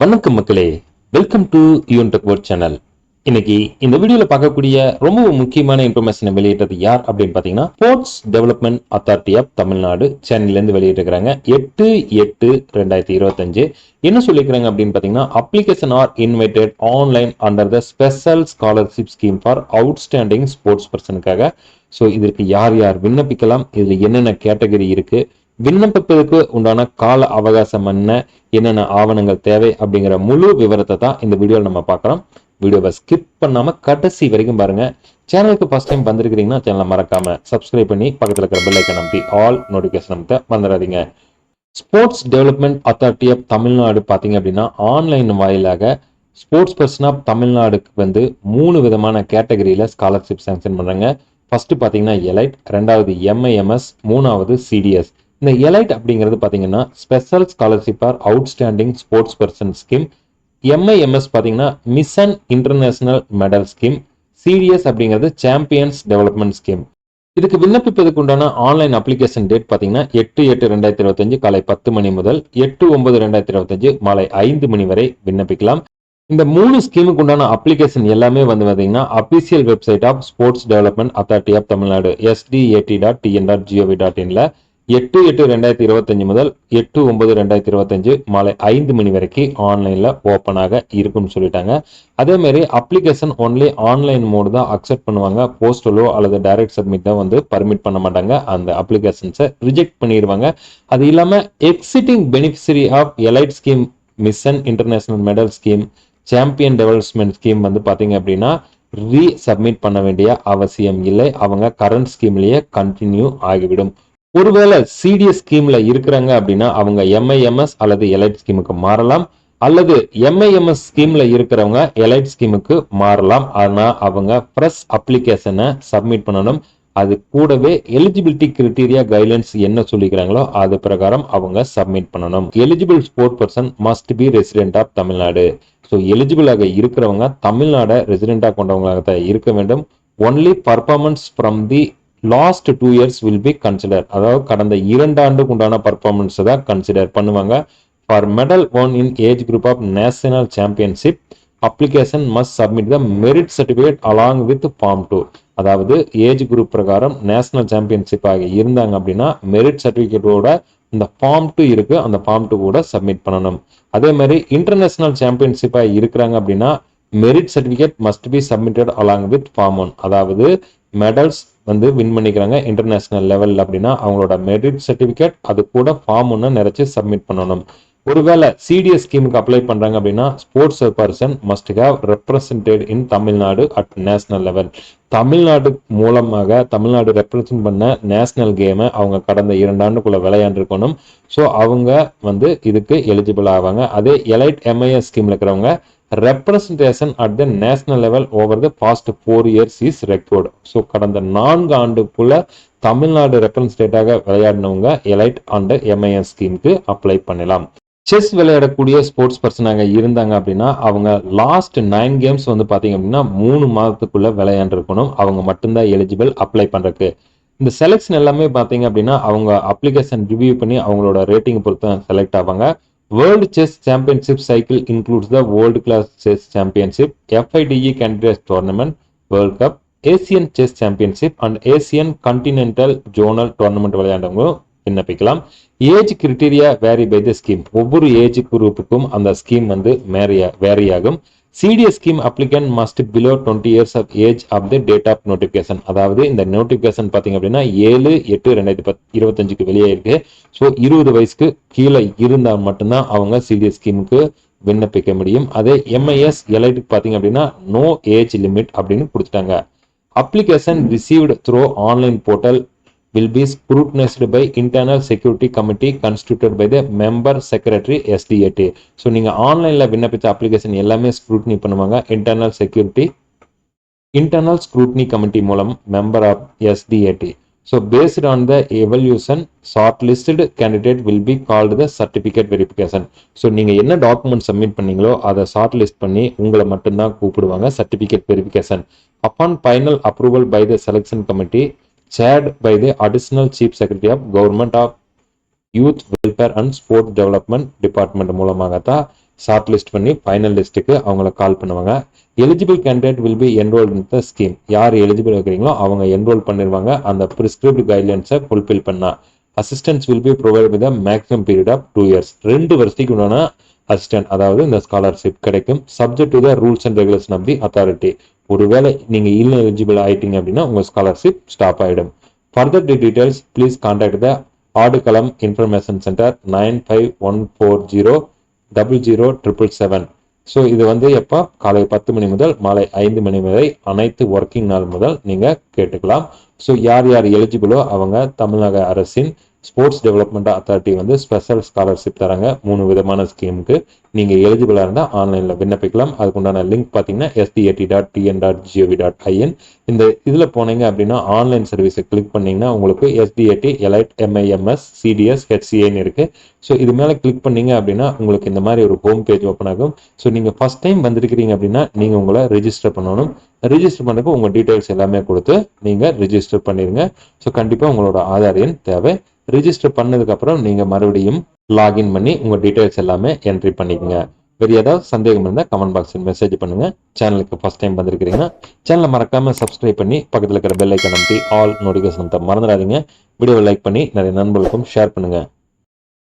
வணக்கம் மக்களே. Welcome to Yoon tech channel இன்னைக்கு இந்த வீடியோல பார்க்கக்கூடிய ரொம்ப முக்கியமான இன்ஃபர்மேஷனை வெளியிட்டது யார் அப்படின்னு பாத்தீங்கன்னா sports development authority of Tamil Nadu சென்னையில இருந்து வெளியிட்டிருக்கிறாங்க. எட்டு எட்டு ரெண்டாயிரத்தி இருபத்தஞ்சு. என்ன சொல்லியிருக்கிறாங்க அப்படின்னு பாத்தீங்கன்னா application are invited online under the special scholarship scheme for outstanding sports பர்சனுக்காக so இதற்கு யார் யார் விண்ணப்பிக்கலாம்? இதுல என்னென்ன கேட்டகரி இருக்கு? விண்ணப்பிப்பதற்கு உண்டான கால அவகாசம் என்ன? என்னென்ன ஆவணங்கள் தேவை? அப்படிங்கிற முழு விவரத்தை தான் இந்த வீடியோவில் நம்ம பார்க்குறோம். வீடியோவை ஸ்கிப் பண்ணாமல் கடைசி வரைக்கும் பாருங்க. சேனலுக்கு ஃபஸ்ட் டைம் வந்திருக்கிறீங்கன்னா சேனலை மறக்காம சப்ஸ்கிரைப் பண்ணி பக்கத்தில் இருக்கிற பெல் அமைத்தி ஆல் நோட்டிஃபிகேஷன் அமைத்த மறந்துடாதீங்க. Sports development authority of Tamil Nadu பார்த்தீங்க அப்படின்னா ஆன்லைன் வாயிலாக ஸ்போர்ட்ஸ் பர்சன் ஆஃப் தமிழ்நாடுக்கு வந்து மூணு விதமான கேட்டகரியில் ஸ்காலர்ஷிப் சேங்ஷன் பண்ணுறாங்க ஃபர்ஸ்ட் பார்த்தீங்கன்னா எலைட் ரெண்டாவது எம்ஐஎம்எஸ் மூணாவது சிடிஎஸ் இந்த எலைட் அப்படிங்கிறது பார்த்தீங்கன்னா special scholarship are outstanding sports person scheme MIMS பார்த்தீங்கன்னா mission international medal scheme CDS அப்படிங்கிறது சாம்பியன்ஸ் டெவலப்மெண்ட் ஸ்கீம் இதுக்கு விண்ணப்பிப்பதுக்கு உண்டான ஆன்லைன் அப்ளிகேஷன் டேட் பார்த்தீங்கன்னா எட்டு எட்டு ரெண்டாயிரத்தி இருபத்தஞ்சு காலை பத்து மணி முதல் எட்டு ஒன்பது ரெண்டாயிரத்தி இருபத்தஞ்சு மாலை ஐந்து மணி வரை விண்ணப்பிக்கலாம். இந்த மூணு ஸ்கீமுக்கு உண்டான அப்ளிகேஷன் எல்லாமே வந்து பார்த்தீங்கன்னா official website of sports development authority of Tamil Nadu SDAT dot TN dot GOV dot இன்ல எட்டு எட்டு ரெண்டாயிரத்தி இருபத்தஞ்சு முதல் எட்டு ஒன்பது ரெண்டாயிரத்தி இருபத்தஞ்சு மாலை ஐந்து மணி வரைக்கும் ஆன்லைன்ல ஓப்பனாக இருக்கும்னு சொல்லிட்டாங்க. அதே மாதிரி அப்ளிகேஷன் ஒன்லி ஆன்லைன் மோடு தான் அக்செப்ட் பண்ணுவாங்க. போஸ்டலோ அல்லது டைரக்ட் சப்மிட் தான் வந்து பர்மிட் பண்ண மாட்டாங்க. அந்த அப்ளிகேஷன்ஸை ரிஜெக்ட் பண்ணிடுவாங்க அது இல்லாம existing beneficiary of elite scheme mission international medal scheme champion development scheme வந்து பார்த்தீங்க அப்படின்னா ரீ சப்மிட் பண்ண வேண்டிய அவசியம் இல்லை. அவங்க கரண்ட் ஸ்கீம்லயே கண்டினியூ ஆகிவிடும். ஒருவேளை சிடிஎஸ் ஸ்கீம்ல இருக்கிறாங்க அப்படின்னா அவங்க எம்ஐஎம்எஸ் அல்லது எலைட் ஸ்கீமுக்கு மாறலாம். அல்லது எம்ஐஎம்எஸ் ஸ்கீம்ல இருக்கிறவங்க எலைட் ஸ்கீமுக்கு மாறலாம். ஆனா அவங்க ஃப்ரெஷ் அப்ளிகேஷனை சப்மிட் பண்ணணும். அது கூடவே எலிஜிபிலிட்டி கிரிட்டீரியா கைட்லைன்ஸ் என்ன சொல்லிக்கிறாங்களோ அது பிரகாரம் அவங்க சப்மிட் பண்ணணும். Eligible sport person must be resident of Tamil Nadu so எலிஜிபிளாக இருக்கிறவங்க தமிழ்நாடை ரெசிடென்டாக கொண்டவங்களாக தான் இருக்க வேண்டும். Only performance from the last two years will be consider அதாவது கடந்த இரண்டு ஆண்டுக்கு உண்டான பர்ஃபார்மன்ஸை தான் கன்சிடர் பண்ணுவாங்க. For medal one in age group of national championship application must submit the merit certificate along with form two அதாவது ஏஜ் குரூப் பிரகாரம் நேஷனல் சாம்பியன்ஷிப் ஆகி இருந்தாங்க அப்படின்னா மெரிட் சர்டிஃபிகேட்டோட இந்த ஃபார்ம் டூ இருக்கு. அந்த ஃபார்ம் டூ கூட சப்மிட் பண்ணணும். அதே மாதிரி இன்டர்நேஷனல் சாம்பியன்ஷிப்பாக இருக்கிறாங்க அப்படின்னா merit certificate must be submitted along with form one அதாவது மெடல்ஸ் வந்து வின் பண்ணிக்கிறாங்க இன்டர்நேஷனல் லெவலில் அப்படின்னா அவங்களோட மெரிட் சர்டிஃபிகேட் அது கூட ஃபார்ம் ஒன்று நிறைச்சி சப்மிட் பண்ணணும். ஒருவேளை சிடிஎஸ் ஸ்கீமுக்கு அப்ளை பண்ணுறாங்க அப்படின்னா sports person must have represented in Tamil Nadu at national level Tamil Nadu மூலமாக தமிழ்நாடு ரெப்ரசன்ட் பண்ண நேஷனல் கேமை அவங்க கடந்த இரண்டு ஆண்டுக்குள்ள விளையாண்டுருக்கணும். ஸோ அவங்க வந்து இதுக்கு எலிஜிபிள் ஆவாங்க. அதே எலைட் எம்ஐஎஸ் ஸ்கீமில் இருக்கிறவங்க representation at the national level over the past four years is record so கடந்த நான்கு ஆண்டுக்குள்ள தமிழ்நாடு ரெப்ரசன்டேட்டாக விளையாடினவங்க எலைட் அண்ட் எம்ஐஎஸ் ஸ்கீமுக்கு அப்ளை பண்ணலாம். செஸ் விளையாடக்கூடிய ஸ்போர்ட்ஸ் பர்சனாக இருந்தாங்க அப்படின்னா அவங்க லாஸ்ட் நைன் கேம்ஸ் வந்து பார்த்தீங்க அப்படின்னா மூணு மாதத்துக்குள்ள விளையாண்டுருக்கணும். அவங்க மட்டும்தான் எலிஜிபிள் அப்ளை பண்ணுறதுக்கு இந்த செலெக்ஷன் எல்லாமே பார்த்தீங்க அப்படின்னா அவங்க அப்ளிகேஷன் ரிவ்யூ பண்ணி அவங்களோட ரேட்டிங் பொறுத்து செலக்ட் ஆவாங்க. World chess championship cycle includes the world class chess championship FIDE candidate tournament world cup Asian chess championship and Asian continental zonal tournament விளையாண்டவங்க விண்ணப்பிக்கலாம் age criteria vary by the scheme ஒவ்வொரு age குரூப்புக்கும் அந்த scheme வந்து மேரியா vary ஆகும். CDS scheme applicant must below twenty years of age of the date of notification அதாவது இந்த notification பார்த்தீங்க அப்படின்னா ஏழு எட்டு ரெண்டாயிரத்தி பத் இருபத்தஞ்சுக்கு வெளியே இருக்கு. ஸோ இருபது வயசுக்கு கீழே இருந்தால் மட்டும்தான் அவங்க சிடிஎஸ் ஸ்கீமுக்கு விண்ணப்பிக்க முடியும். அதே எம்ஐஎஸ் எலைட்டுக்கு பார்த்தீங்க அப்படின்னா நோ ஏஜ் லிமிட் அப்படின்னு கொடுத்துட்டாங்க. Application received through online portal will be scrutinized by internal security committee constituted by the member secretary SDAT so நீங்கள் ஆன்லைனில் விண்ணப்பித்த அப்ளிகேஷன் எல்லாமே ஸ்க்ரூட்னி பண்ணுவாங்க. Internal security internal scrutiny committee மூலம் member of SDAT so based on the evaluation shortlisted candidate will be called the certificate verification so நீங்கள் என்ன document submit பண்ணீங்களோ அதை ஷார்ட் லிஸ்ட் பண்ணி உங்களை மட்டும்தான் கூப்பிடுவாங்க certificate verification upon final approval by the selection committee chaired by the Additional Chief Secretary of Government of youth welfare and sports development department மூலமாக தான் ஷார்ட் லிஸ்ட் பண்ணி ஃபைனல் லிஸ்ட்டுக்கு அவங்கள கால் பண்ணுவாங்க. Eligible candidate will be enrol in the scheme யார் eligible இருக்கிறீங்களோ அவங்க enrol பண்ணிடுவாங்க அந்த ப்ரிஸ்கிரிப்ட் கைட்லைன்ஸை ஃபுல்ஃபில் பண்ணா. Assistance will be provide with maximum period of two years ரெண்டு வருஷத்துக்கு உண்டான அசிஸ்டன்ட் அதாவது இந்த ஸ்காலர்ஷிப் கிடைக்கும். Subject to the rules and regulation of the authority ஒருவேளை நீங்க இல்லை எலிஜிபிள் ஆயிட்டீங்க அப்படின்னா உங்க ஸ்காலர்ஷிப் ஸ்டாப் ஆயிடும். Further details please contact the Aadukalam information centre nine five one four zero double zero triple seven so இது வந்து எப்போ? காலை பத்து மணி முதல் மாலை ஐந்து மணி வரை அனைத்து ஒர்க்கிங் நாள் முதல் நீங்கள் கேட்டுக்கலாம். ஸோ யார் யார் எலிஜிபிளோ அவங்க தமிழக அரசின் ஸ்போர்ட்ஸ் டெவலப்மெண்ட் அத்தாரிட்டி வந்து ஸ்பெஷல் ஸ்காலர்ஷிப் தராங்க. மூணு விதமான ஸ்கீமுக்கு நீங்கள் எலிஜிபிளாக இருந்தால் ஆன்லைனில் விண்ணப்பிக்கலாம். அதுக்குண்டான லிங்க் பார்த்தீங்கன்னா SDAT dot TN dot GOV dot IN இந்த இதில் போனீங்க அப்படின்னா ஆன்லைன் சர்வீஸை கிளிக் பண்ணிங்கன்னா உங்களுக்கு எஸ்டிஏடி எலைட் எம்ஐஎம்எஸ் சிடிஎஸ் ஹெச்சிஏன்னு இருக்குது ஸோ இது மேலே கிளிக் பண்ணீங்க அப்படின்னா உங்களுக்கு இந்த மாதிரி ஒரு ஹோம் பேஜ் ஓப்பன் ஆகும். ஸோ நீங்கள் ஃபஸ்ட் டைம் வந்திருக்கிறீங்க அப்படின்னா நீங்கள் உங்களை ரிஜிஸ்டர் பண்ணணும். ரிஜிஸ்டர் பண்ணுறதுக்கு உங்கள் டீட்டெயில்ஸ் எல்லாமே கொடுத்து நீங்கள் ரிஜிஸ்டர் பண்ணிடுங்க ஸோ கண்டிப்பாக உங்களோட ஆதார் எண் தேவை. ரிஜிஸ்டர் பண்ணதுக்கப்புறம் நீங்கள் மறுபடியும் லாகின் பண்ணி உங்கள் டீட்டெயில்ஸ் எல்லாமே என்ட்ரி பண்ணிக்கோங்க. வேறு ஏதாவது சந்தேகம் இருந்தால் கமெண்ட் பாக்ஸில் மெசேஜ் பண்ணுங்கள் சேனலுக்கு ஃபஸ்ட் டைம் வந்திருக்கிறீங்கன்னா சேனலை மறக்காமல் சப்ஸ்கிரைப் பண்ணி பக்கத்தில் இருக்கிற பெல் ஐக்கன் அமைத்தி ஆல் நோட்டிஃபிகேஷன் மறந்துடாதீங்க. வீடியோவை லைக் பண்ணி நிறைய நண்பர்களுக்கும் ஷேர் பண்ணுங்கள்